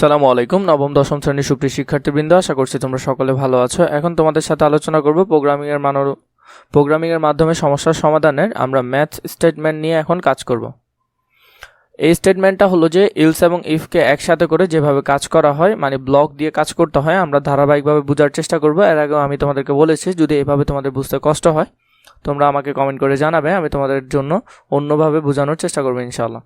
সালামু আলাইকুম। নবম, দশম শ্রেণির সুপ্রিয় শিক্ষার্থীবৃন্দ, আশা করছি তোমরা সকলে ভালো আছো। এখন তোমাদের সাথে আলোচনা করব প্রোগ্রামিং এর মানর প্রোগ্রামিং এর মাধ্যমে সমস্যার সমাধানের। আমরা ম্যাথ স্টেটমেন্ট নিয়ে এখন কাজ করব। এই স্টেটমেন্টটা হলো যে ইলস এবং ইফকে একসাথে করে যেভাবে কাজ করা হয় মানে ব্লক দিয়ে কাজ করতে হয়, আমরা ধারাবাহিকভাবে বোঝার চেষ্টা করব। এর আগেও আমি তোমাদেরকে বলেছি, যদি এভাবে তোমাদের বুঝতে কষ্ট হয়, তোমরা আমাকে কমেন্ট করে জানাবে। আমি তোমাদের জন্য অন্যভাবে বোঝানোর চেষ্টা করব ইনশাআল্লাহ।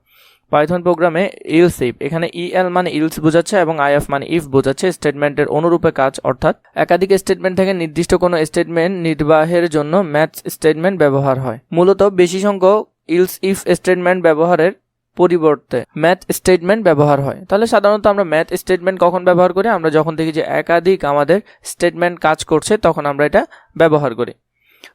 পাইথন প্রোগ্রামে ইলস ইফ এখানে ইএল মানে ইলস বোঝাচ্ছে এবং আইএফ মানে ইফ বোঝাচ্ছে। স্টেটমেন্টের অনুরূপে কাজ, অর্থাৎ একাধিক স্টেটমেন্ট থেকে নির্দিষ্ট কোনো স্টেটমেন্ট নির্বাহের জন্য ম্যাথ স্টেটমেন্ট ব্যবহার হয়। মূলত বেশি সংখ্যক ইলস ইফ স্টেটমেন্ট ব্যবহারের পরিবর্তে ম্যাথ স্টেটমেন্ট ব্যবহার হয়। তাহলে সাধারণত আমরা ম্যাথ স্টেটমেন্ট কখন ব্যবহার করি? আমরা যখন দেখি যে একাধিক আমাদের স্টেটমেন্ট কাজ করছে, তখন আমরা এটা ব্যবহার করি।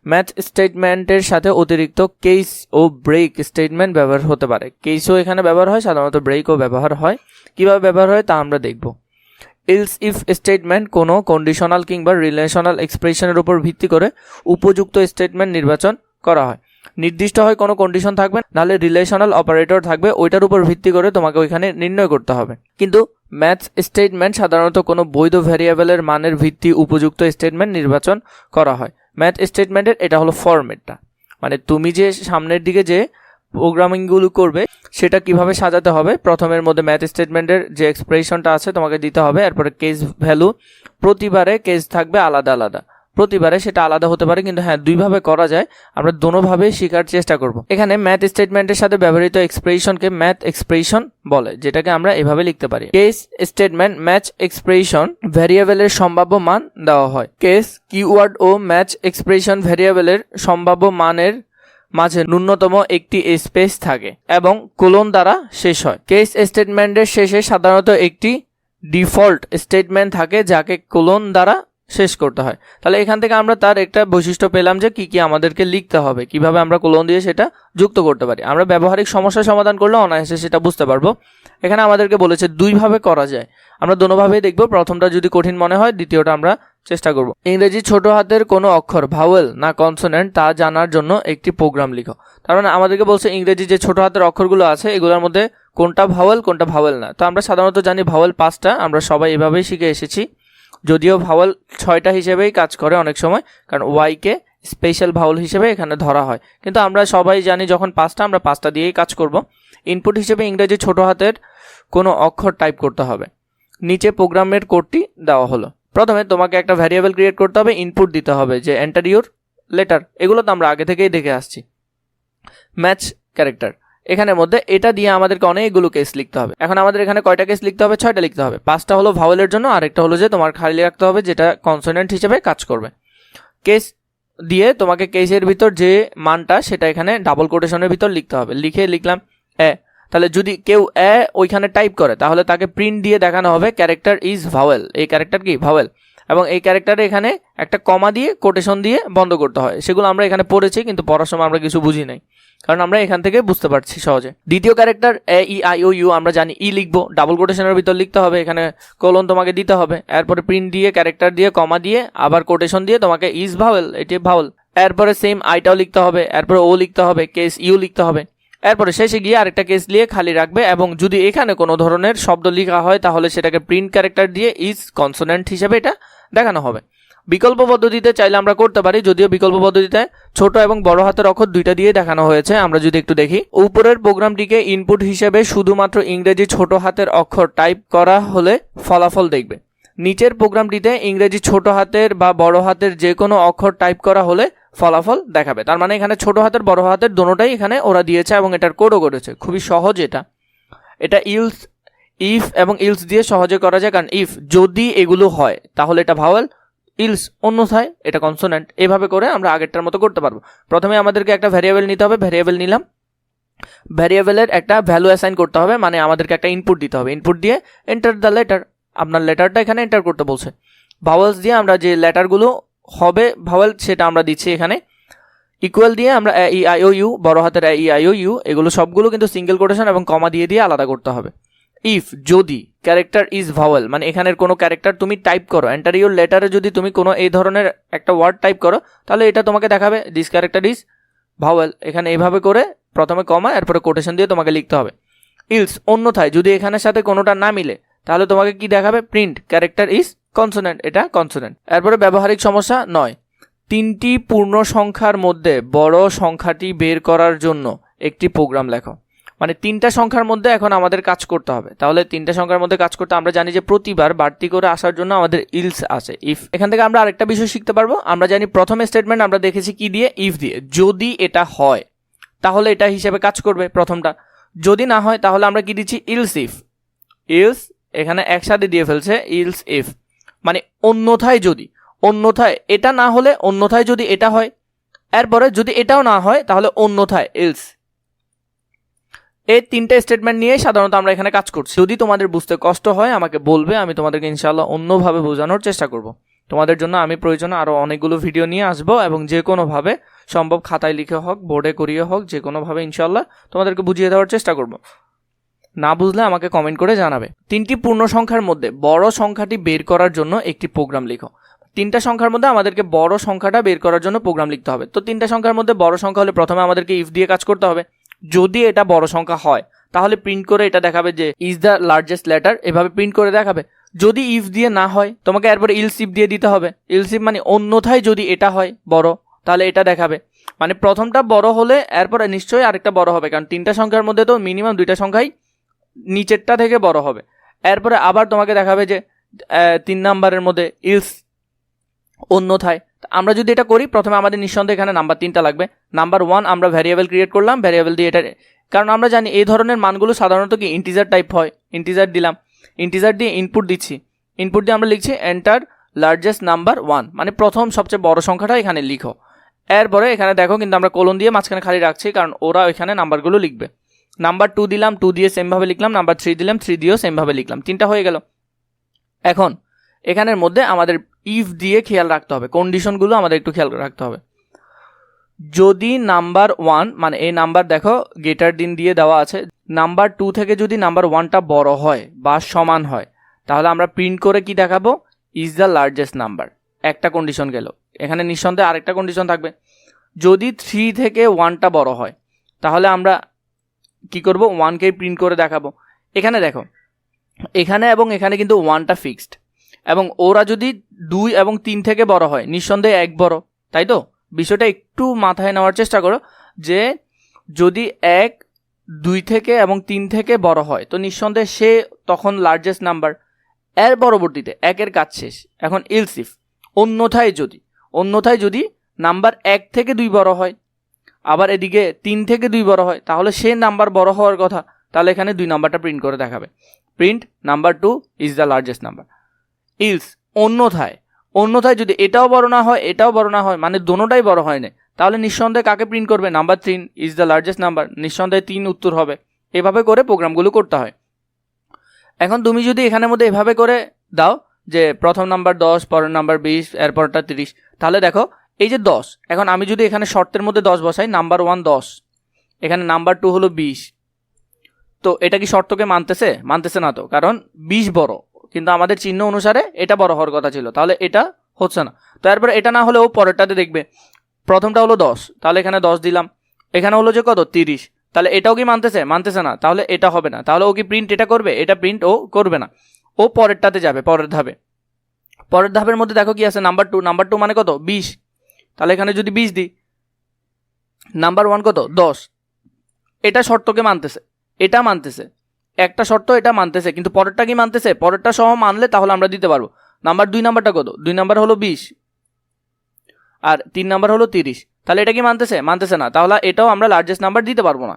ম্যাথ স্টেটমেন্টের সাথে অতিরিক্ত কেস ও ব্রেক স্টেটমেন্ট ব্যবহার হতে পারে। কেসও এখানে ব্যবহার হয়, সাধারণত ব্রেকও ব্যবহার হয়। কীভাবে ব্যবহার হয় তা আমরা দেখব। ইলস ইফ স্টেটমেন্ট কোনো কন্ডিশনাল কিংবা রিলেশনাল এক্সপ্রেশনের উপর ভিত্তি করে উপযুক্ত স্টেটমেন্ট নির্বাচন করা হয়। নির্দিষ্ট হয় কোনো কন্ডিশন থাকবে, নাহলে রিলেশনাল অপারেটর থাকবে, ওইটার উপর ভিত্তি করে তোমাকে ওইখানে নির্ণয় করতে হবে। কিন্তু ম্যাথ স্টেটমেন্ট সাধারণত কোনো বৈধ ভ্যারিয়েবলের মানের ভিত্তি উপযুক্ত স্টেটমেন্ট নির্বাচন করা হয়। ম্যাথ স্টেটমেন্টের এটা হলো ফরম্যাটটা। মানে তুমি যে সামনের দিকে যে প্রোগ্রামিংগুলো করবে, সেটা কীভাবে সাজাতে হবে, প্রথমের মধ্যে ম্যাথ স্টেটমেন্টের যে এক্সপ্রেশনটা আছে তোমাকে দিতে হবে, এরপরে কেস ভ্যালু প্রতিবারে কেস থাকবে আলাদা আলাদা। প্রতিবারে সেটা আলাদা হতে পারে, কিন্তু হ্যাঁ দুইভাবে করা যায়। আমরা দোনোভাবে শেখার চেষ্টা করব। এখানে ম্যাথ স্টেটমেন্টের সাথে ব্যবহৃত এক্সপ্রেশনকে ম্যাথ এক্সপ্রেশন বলে, যেটাকে আমরা এভাবে লিখতে পারি। কেস স্টেটমেন্ট ম্যাচ এক্সপ্রেশন ভ্যারিয়েবলের সম্ভাব্য মান দেওয়া হয়। কেস কিওয়ার্ড ও ম্যাচ এক্সপ্রেশন ভ্যারিয়েবলের সম্ভাব্য মানের মাঝে ন্যূনতম একটি স্পেস থাকে এবং কোলন দ্বারা শেষ হয়। কেস স্টেটমেন্টের শেষে সাধারণত একটি ডিফল্ট স্টেটমেন্ট থাকে, যাকে কোলন দ্বারা শেষ করতে হয়। তাহলে এখান থেকে আমরা তার একটা বৈশিষ্ট্য পেলাম যে কি কি আমাদেরকে লিখতে হবে, কীভাবে আমরা কোলন দিয়ে সেটা যুক্ত করতে পারি। আমরা ব্যবহারিক সমস্যা সমাধান করলে অনায়াসে সেটা বুঝতে পারব। এখানে আমাদেরকে বলেছে দুইভাবে করা যায়। আমরা দোনোভাবেই দেখব, প্রথমটা যদি কঠিন মনে হয়, দ্বিতীয়টা আমরা চেষ্টা করব। ইংরেজি ছোট হাতের কোনো অক্ষর ভাওয়েল না কনসোনেন্ট তা জানার জন্য একটি প্রোগ্রাম লিখো। তার মানে আমাদেরকে বলছে ইংরেজি যে ছোট হাতের অক্ষরগুলো আছে, এগুলোর মধ্যে কোনটা ভাওয়েল কোনটা ভাওয়েল না। তো আমরা সাধারণত জানি ভাওয়েল পাঁচটা, আমরা সবাই এভাবেই শিখে এসেছি। যদিও ভাওয়াল ছয়টা হিসেবেই কাজ করে অনেক সময়, কারণ ওয়াইকে স্পেশাল ভাওয়াল হিসেবে এখানে ধরা হয়। কিন্তু আমরা সবাই জানি যখন পাঁচটা, আমরা পাঁচটা দিয়েই কাজ করব। ইনপুট হিসেবে ইংরেজি ছোট হাতের কোনো অক্ষর টাইপ করতে হবে। নিচে প্রোগ্রামের কোডটি দেওয়া হলো। প্রথমে তোমাকে একটা ভ্যারিয়েবল ক্রিয়েট করতে হবে ইনপুট দিতে হবে যে এন্টার ইউর লেটার এগুলো তো আমরা আগে থেকেই দেখে আসছি। ম্যাচ ক্যারেক্টার এখানের মধ্যে এটা দিয়ে আমাদেরকে অনেকগুলো কেস লিখতে হবে। এখন আমাদের এখানে কয়টা কেস লিখতে হবে? ছয়টা লিখতে হবে। পাঁচটা হলো ভাওয়েলের জন্য, আরেকটা হলো যে তোমার খালি রাখতে হবে যেটা কনসোনেন্ট হিসেবে কাজ করবে। কেস দিয়ে তোমাকে কেসের ভিতর যে মানটা, সেটা এখানে ডাবল কোটেশনের ভিতর লিখতে হবে। লিখে লিখলাম এ। তাহলে যদি কেউ এ ওইখানে টাইপ করে, তাহলে তাকে প্রিন্ট দিয়ে দেখানো হবে ক্যারেক্টার ইজ ভাওয়েল এই ক্যারেক্টার কি? ভাওয়েল এবং এই ক্যারেক্টারে এখানে একটা কমা দিয়ে কোটেশন দিয়ে বন্ধ করতে হয়। সেগুলো আমরা এখানে পড়েছি, কিন্তু পড়ার সময় আমরা কিছু বুঝি নাই। কারণ আমরা এখান থেকে বুঝতে পারছি সহজে। দ্বিতীয় character A E I O U আমরা জানি ই লিখব। ডাবল কোটেশনের ভিতর লিখতে হবে, এখানে কোলন তোমাকে দিতে হবে। এরপরে প্রিন্ট দিয়ে ক্যারেক্টার দিয়ে কমা দিয়ে, আবার কোটেশন দিয়ে তোমাকে ইজ ভাওয়েল এটি ভাওয়েল এরপরে সেম আইটাও লিখতে হবে, এরপরে ও লিখতে হবে কেস ইউ লিখতে হবে। এরপরে শেষে গিয়ে আরেকটা কেস দিয়ে খালি রাখবে এবং যদি এখানে কোনো ধরনের শব্দ লেখা হয়, তাহলে সেটাকে প্রিন্ট ক্যারেক্টার দিয়ে ইজ কনসোনেন্ট হিসেবে এটা দেখানো হবে। বিকল্প পদ্ধতিতে চাইলে আমরা করতে পারি, যদিও বিকল্প পদ্ধতিতে ছোট এবং বড় হাতের অক্ষর দুইটা দিয়ে দেখানো হয়েছে। আমরা যদি একটু দেখি, উপরের প্রোগ্রামটিকে ইনপুট হিসেবে শুধুমাত্র ইংরেজি ছোট হাতের অক্ষর টাইপ করা হলে ফলাফল দেখবে। নিচের প্রোগ্রামটিতে ইংরেজি ছোট হাতের বা বড় হাতের যে কোনো অক্ষর টাইপ করা হলে ফলাফল দেখাবে। তার মানে এখানে ছোট হাতের, বড় হাতের দোনোটাই এখানে ওরা দিয়েছে এবং এটার কোডও করেছে। খুবই সহজ এটা। এটা ইলস ইফ এবং ইলস দিয়ে সহজে করা যায়, কারণ ইফ যদি এগুলো হয়, তাহলে এটা ভাওয়াল ইলস অন্যথায় এটা কনসোনেন্ট এভাবে করে আমরা আগেরটার মতো করতে পারব। প্রথমে আমাদেরকে একটা ভ্যারিয়েবল নিতে হবে ভ্যারিয়েবল নিলাম। ভ্যারিয়েবলের একটা ভ্যালু অ্যাসাইন করতে হবে মানে আমাদেরকে একটা ইনপুট দিতে হবে। ইনপুট দিয়ে এন্টার দ্য লেটার আপনার লেটারটা এখানে এন্টার করতে বলছে। ভাওয়েলস দিয়ে আমরা যে লেটারগুলো হবে ভাওয়েল সেটা আমরা দিচ্ছি এখানে। ইকুয়াল দিয়ে আমরা ই আইও ইউ বড় হাতের ই আইও ইউ এগুলো সবগুলো কিন্তু সিঙ্গেল কোটেশন এবং কমা দিয়ে দিয়ে আলাদা করতে হবে। ইফ যদি ক্যারেক্টার ইজ ভাওয়েল মানে এখানের কোনো ক্যারেক্টার তুমি টাইপ করো এন্টার ইউর লেটারে যদি তুমি কোনো এই ধরনের একটা ওয়ার্ড টাইপ করো, তাহলে এটা তোমাকে দেখাবে দিস ক্যারেক্টার ইজ ভাওয়েল এখানে এইভাবে করে প্রথমে কমা এরপরে কোটেশন দিয়ে তোমাকে লিখতে হবে। ইলস অন্যথায় যদি এখানের সাথে কোনোটা না মিলে, তাহলে তোমাকে কি দেখাবে? প্রিন্ট ক্যারেক্টার ইজ কনসোনেন্ট এটা কনসোনেন্ট এরপরে ব্যবহারিক সমস্যা নয়। তিনটি পূর্ণ সংখ্যার মধ্যে বড় সংখ্যাটি বের করার জন্য একটি প্রোগ্রাম লেখো। মানে তিনটা সংখ্যার মধ্যে এখন আমাদের কাজ করতে হবে। তাহলে তিনটা সংখ্যার মধ্যে কাজ করতে আমরা জানি যে প্রতিবার বাড়তি করে আসার জন্য আমাদের ইলস আছে ইফ এখান থেকে আমরা আরেকটা বিষয় শিখতে পারব। আমরা জানি প্রথম স্টেটমেন্ট আমরা দেখেছি কি দিয়ে? ইফ দিয়ে। যদি এটা হয়, তাহলে এটা হিসেবে কাজ করবে প্রথমটা। যদি না হয়, তাহলে আমরা কি দিচ্ছি? ইলস ইফ ইলস এখানে একসাথে দিয়ে ফেলছে, ইলস ইফ মানে অন্যথায় যদি, অন্যথায় এটা না হলে অন্যথায় যদি এটা হয়, এরপরে যদি এটাও না হয়, তাহলে অন্যথায়, ইলস। এই তিনটে স্টেটমেন্ট নিয়ে সাধারণত আমরা এখানে কাজ করছি। যদি তোমাদের বুঝতে কষ্ট হয়, আমাকে বলবে, আমি তোমাদেরকে ইনশাল্লাহ অন্যভাবে বোঝানোর চেষ্টা করব। তোমাদের জন্য আমি প্রয়োজনে আরও অনেকগুলো ভিডিও নিয়ে আসব এবং যে কোনোভাবে সম্ভব খাতায় লিখে হোক, বোর্ডে করিয়ে হোক, যে কোনোভাবে ইনশাল্লাহ তোমাদেরকে বুঝিয়ে দেওয়ার চেষ্টা করব। না বুঝলে আমাকে কমেন্ট করে জানাবে। তিনটি পূর্ণ সংখ্যার মধ্যে বড় সংখ্যাটি বের করার জন্য একটি প্রোগ্রাম লিখো। তিনটা সংখ্যার মধ্যে আমাদেরকে বড় সংখ্যাটা বের করার জন্য প্রোগ্রাম লিখতে হবে। তো তিনটা সংখ্যার মধ্যে বড় সংখ্যা হলে প্রথমে আমাদেরকে ইফ দিয়ে কাজ করতে হবে। যদি এটা বড় সংখ্যা হয়, তাহলে প্রিন্ট করে এটা দেখাবে যে ইজ দ্য লার্জেস্ট লেটার এভাবে প্রিন্ট করে দেখাবে। যদি ইফ দিয়ে না হয়, তোমাকে এরপরে ইলসিপ দিয়ে দিতে হবে। ইলসিপ মানে অন্যথায় যদি এটা হয় বড়, তাহলে এটা দেখাবে। মানে প্রথমটা বড় হলে এরপরে নিশ্চয়ই আরেকটা বড় হবে, কারণ তিনটা সংখ্যার মধ্যে তো মিনিমাম দুইটা সংখ্যাই নিচেরটা থেকে বড় হবে। এরপরে আবার তোমাকে দেখাবে যে তিন নাম্বারের মধ্যে ইলস অন্যথায়। আমরা যদি এটা করি, প্রথমে আমাদের নিঃসন্দেহে এখানে নাম্বার তিনটা লাগবে। নাম্বার ওয়ান আমরা ভ্যারিয়েবল ক্রিয়েট করলাম ভ্যারিয়েবল দিয়ে এটা কারণ আমরা জানি এই ধরনের মানগুলো সাধারণত কি ইন্টিজার টাইপ হয়। ইন্টিজার দিলাম। ইন্টিজার দিয়ে ইনপুট দিচ্ছি। ইনপুট দিয়ে আমরা লিখছি এন্টার লার্জেস্ট নাম্বার ওয়ান মানে প্রথম সবচেয়ে বড় সংখ্যাটা এখানে লিখো। এরপরে এখানে দেখো কিন্তু আমরা কোলন দিয়ে মাঝখানে খালি রাখছি, কারণ ওরা ওইখানে নাম্বারগুলো লিখবে। নাম্বার টু দিলাম টু দিয়ে সেমভাবে লিখলাম নাম্বার থ্রি দিলাম থ্রি দিয়েও সেমভাবে লিখলাম। তিনটা হয়ে গেল। এখন, এখানের মধ্যে আমাদের ইফ দিয়ে খেয়াল রাখতে হবে। কন্ডিশনগুলো আমাদের একটু খেয়াল রাখতে হবে। যদি নাম্বার ওয়ান মানে এই নাম্বার দেখো গেটার দিন দিয়ে দেওয়া আছে। নাম্বার টু থেকে যদি নাম্বার ওয়ানটা বড় হয় বা সমান হয়, তাহলে আমরা প্রিন্ট করে কি দেখাবো? ইজ দ্য লার্জেস্ট নাম্বার একটা কন্ডিশন গেল। এখানে নিঃসন্দেহে আরেকটা কন্ডিশন থাকবে। যদি থ্রি থেকে ওয়ানটা বড় হয়, তাহলে আমরা কি করব? ওয়ানকে প্রিন্ট করে দেখাবো। এখানে দেখো, এখানে এবং এখানে কিন্তু ওয়ানটা ফিক্সড এবং ওরা যদি দুই এবং তিন থেকে বড় হয়, নিঃসন্দেহে এক বড়, তাই তো? বিষয়টা একটু মাথায় নেওয়ার চেষ্টা করো যে যদি এক, দুই থেকে এবং তিন থেকে বড় হয়, তো নিঃসন্দেহে সে তখন লার্জেস্ট নাম্বার এর পরবর্তীতে একের কাজ শেষ। এখন ইলসিফ, অন্যথায় যদি অন্যথায় যদি নাম্বার এক থেকে দুই বড় হয়, আবার এদিকে তিন থেকে দুই বড় হয়, তাহলে সে নাম্বার বড় হওয়ার কথা, তাহলে এখানে দুই নাম্বারটা প্রিন্ট করে দেখাবে। Print number two is the largest number else অন্যথায়। অন্যথায় যদি এটাও বড় না হয়, এটাও বড় না হয় মানে দোনোটাই বড় হয় না। তাহলে নিঃসন্দেহে কাকে প্রিন্ট করবে? নাম্বার তিন ইজ দ্য লার্জেস্ট নাম্বার নিঃসন্দেহে তিন উত্তর হবে। এভাবে করে প্রোগ্রামগুলো করতে হয়। এখন তুমি যদি এখানের মধ্যে এভাবে করে দাও যে প্রথম নাম্বার দশ, পরের নাম্বার বিশ, এরপরটা তিরিশ, তাহলে দেখো এই যে দশ, এখন আমি যদি এখানে শর্তের মধ্যে দশ বসাই নাম্বার ওয়ান দশ, এখানে নাম্বার টু হলো বিশ, তো এটা কি শর্তকে মানতেছে? মানতেছে না তো, কারণ বিশ বড়। কিন্তু আমাদের চিহ্ন অনুসারে এটা বড় হওয়ার কথা ছিল। তাহলে এটা হচ্ছে না। তো এরপরে এটা না হলেও পরেরটাতে দেখবে। প্রথমটা হলো দশ। তাহলে এখানে দশ দিলাম। এখানে হলো যে কত? তিরিশ। তাহলে এটাও কি মানতেছে? মানতেছে না। তাহলে এটা হবে না। তাহলে ও কি প্রিন্ট এটা করবে? এটা প্রিন্ট ও করবে না। ও পরেরটাতে যাবে, পরের ধাপে। পরের ধাপের মধ্যে দেখো কি আছে? নাম্বার টু নাম্বার টু মানে কত? বিশ। তাহলে এখানে যদি বিশ দিই নাম্বার ওয়ান কত? দশ। এটা শর্তকে মানতেছে। এটা মানতেছে। একটা শর্ত এটা মানতেছে, কিন্তু পরেরটা কি মানতেছে? পরেরটা সহ মানলে তাহলে আমরা দিতে পারব। নাম্বার দুই নাম্বারটা কত? দুই নাম্বার হলো বিশ। আর তিন নাম্বার হলো তিরিশ। তাহলে এটা কি মানতেছে? মানতেছে না। তাহলে এটাও আমরা লার্জেস্ট নাম্বার দিতে পারব না।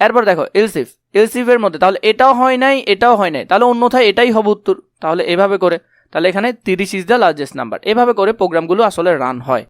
এরপর দেখো এলসিফ এলসিফের মধ্যে, তাহলে এটাও হয় নাই, এটাও হয় নাই। তাহলে অন্যথায় এটাই হবে উত্তর। তাহলে এভাবে করে, তাহলে এখানে তিরিশ ইজ দ্য লার্জেস্ট নাম্বার এভাবে করে প্রোগ্রামগুলো আসলে রান হয়।